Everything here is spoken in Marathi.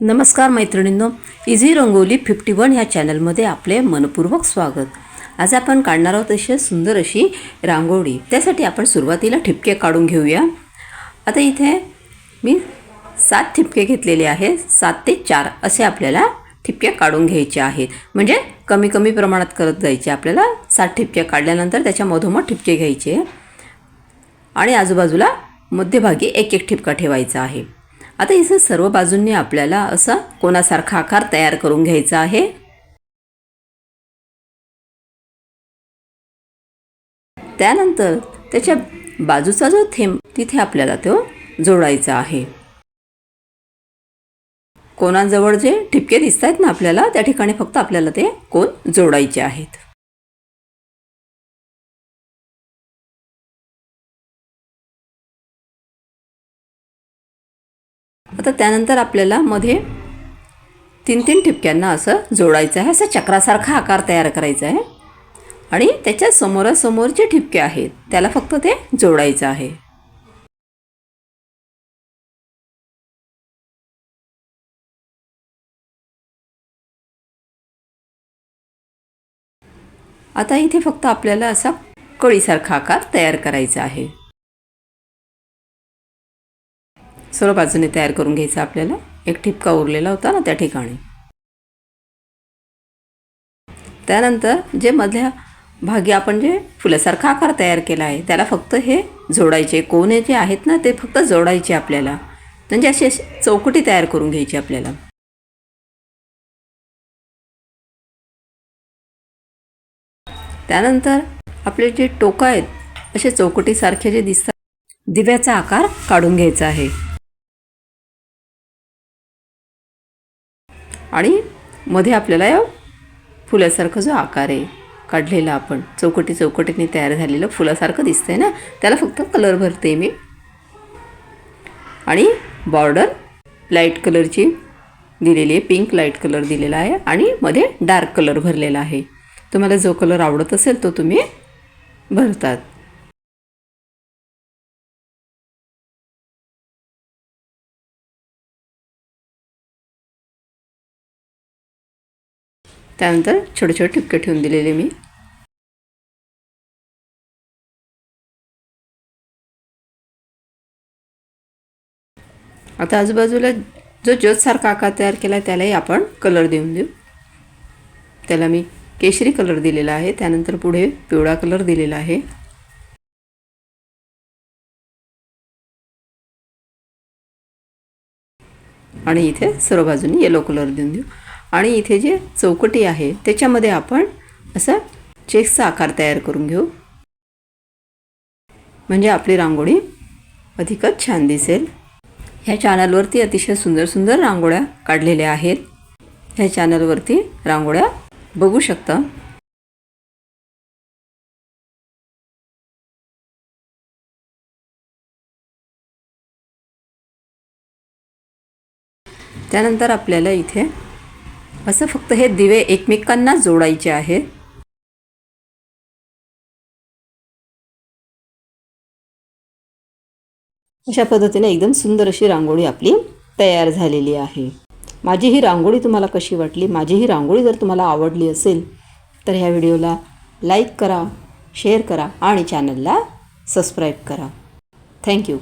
नमस्कार मैत्रिणींनो इझी रंगोली फिफ्टी वन ह्या चॅनलमध्ये आपले मनपूर्वक स्वागत. आज आपण काढणार आहोत अशी सुंदर अशी रांगोळी. त्यासाठी आपण सुरुवातीला ठिपके काढून घेऊया. आता इथे मी सात ठिपके घेतलेले आहे सात ते चार असे आपल्याला ठिपके काढून घ्यायचे आहेत. म्हणजे कमी कमी प्रमाणात करत जायचे. आपल्याला सात ठिपके काढल्यानंतर त्याच्या मधोमध ठिपके घ्यायचे. आणि आजूबाजूला मध्यभागी एक एक ठिपका ठेवायचा आहे. आता इथं सर्व बाजूंनी आपल्याला असा कोणासारखा आकार तयार करून घ्यायचा आहे. त्यानंतर त्याच्या बाजूचा जो थेंब तिथे आपल्याला तो जोडायचा आहे. कोणाजवळ जे ठिपके दिसत आहेत ना आपल्याला त्या ठिकाणी फक्त आपल्याला ते कोण जोडायचे आहेत. आता त्यानंतर आपल्याला मध्ये तीन तीन ठिपक्यांना असं जोडायचं आहे. असं चक्रासारखा आकार तयार करायचा आहे. आणि त्याच्या समोरासमोर जे ठिपके आहेत. त्याला फक्त ते जोडायचं आहे. आता इथे फक्त आपल्याला असा कळीसारखा आकार तयार करायचा आहे. सर्व बाजूने तयार करून घ्यायचा आपल्याला. एक ठिपका उरलेला होता ना त्या ठिकाणी. त्यानंतर जे मधल्या भागी आपण जे फुलासारखा आकार तयार केला आहे त्याला फक्त हे जोडायचे. कोणे जे आहेत ना ते फक्त जोडायचे आपल्याला. म्हणजे अशी अशी चौकटी तयार करून घ्यायची आपल्याला. त्यानंतर आपले जे टोकं आहेत असे चौकटीसारखे जे दिसतात दिव्याचा आकार काढून घ्यायचा आहे. आणि मध्ये आपल्याला या फुलासारखा जो आकार आहे काढलेला आपण चौकटी चौकटीने तयार झालेलं फुलासारखं दिसतं आहे ना त्याला फक्त कलर भरते मी. आणि बॉर्डर लाइट कलरची दिलेली आहे पिंक लाइट कलर दिलेला आहे आणि मध्ये डार्क कलर भरलेला आहे. तुम्हाला जो कलर आवडत असेल तो तुम्ही भरतात. त्यानंतर छोटे छोटे ठिपके ठेवून दिलेले मी. आता आजूबाजूला जो ज्योतसारखा आकार तयार केला आहे त्यालाही आपण कलर देऊन देऊ. त्याला मी केशरी कलर दिलेला आहे. त्यानंतर पुढे पिवळा कलर दिलेला आहे. आणि इथे सर्व बाजूनी येलो कलर देऊन देऊ. आणि इथे जे चौकटी आहे त्याच्यामध्ये आपण असं चेक्सचा आकार तयार करून घेऊ. म्हणजे आपली रांगोळी अधिकच छान दिसेल. ह्या चॅनलवरती अतिशय सुंदर सुंदर रांगोळ्या काढलेल्या आहेत. ह्या चॅनलवरती रांगोळ्या बघू शकता. त्यानंतर आपल्याला इथे असं फक्त हे दिवे एकमेकांना जोडायचे आहेत. अशा पद्धतीने एकदम सुंदर अशी रांगोळी आपली तयार झालेली आहे. माझी ही रांगोळी तुम्हाला कशी वाटली? माझी ही रांगोळी जर तुम्हाला आवडली असेल तर ह्या व्हिडिओला लाईक करा शेअर करा आणि चॅनलला सबस्क्राईब करा. थँक्यू.